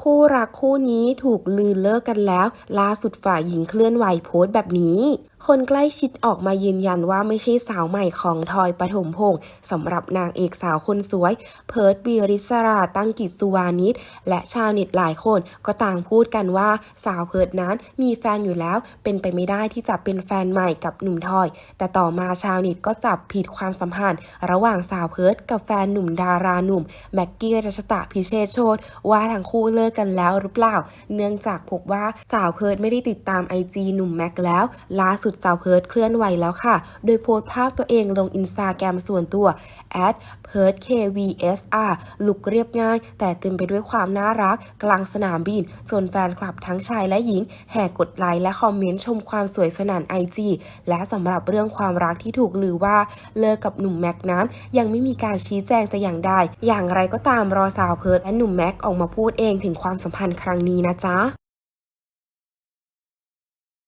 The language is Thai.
คู่รักคู่นี้ถูกลือเลิกกันแล้ว ล่าสุดฝ่ายหญิงเคลื่อนไหวโพสต์แบบนี้คนใกล้ชิดออกมายืนยันว่าไม่ใช่สาวใหม่ของทอยปฐมพงศ์สำหรับนางเอกสาวคนสวย เพิร์ดบีริสราตั้งกิจสุวานิชและชาวเน็ตหลายคนก็ต่างพูดกันว่าสาวเพิร์ดนั้นมีแฟนอยู่แล้ว เป็นไปไม่ได้ที่จะเป็นแฟนใหม่กับหนุ่มทอย แต่ต่อมาชาวเน็ตก็จับผิดความสัมพันธ์ ระหว่างสาวเพิร์ดกับแฟนหนุ่มดาราหนุ่มแม็กกี้รัชตะพิเชษโชตว่าทั้งคู่เลิกกันแล้วหรือเปล่า เนื่องจากพบว่าสาวเพิร์ดไม่ได้ติดตามไอจีหนุ่มแม็กแล้ว ล่าสุดสาวเพิร์ดเคลื่อนไหวแล้วค่ะ โดยโพสต์ภาพตัวเองลงอินสตาแกรมส่วนตัว p i r d kvsr ลุกเรียบง่าย แต่เต็มไปด้วยความน่ารัก กลางสนามบิน จนแฟนคลับทั้งชายและหญิง แห่กดไลค์และคอมเมนต์ชมความสวยสนั่นไอจีและสำหรับเรื่องความรักที่ถูกลือว่าเลิกกับหนุ่มแม็กนั้น ยังไม่มีการชี้แจงแต่อย่างใดอย่างไรก็ตามรอสาวเพิร์ดและหนุ่มแม็กออกมาพูดเองถึงความสัมพันธ์ครั้งนี้นะจ๊ะ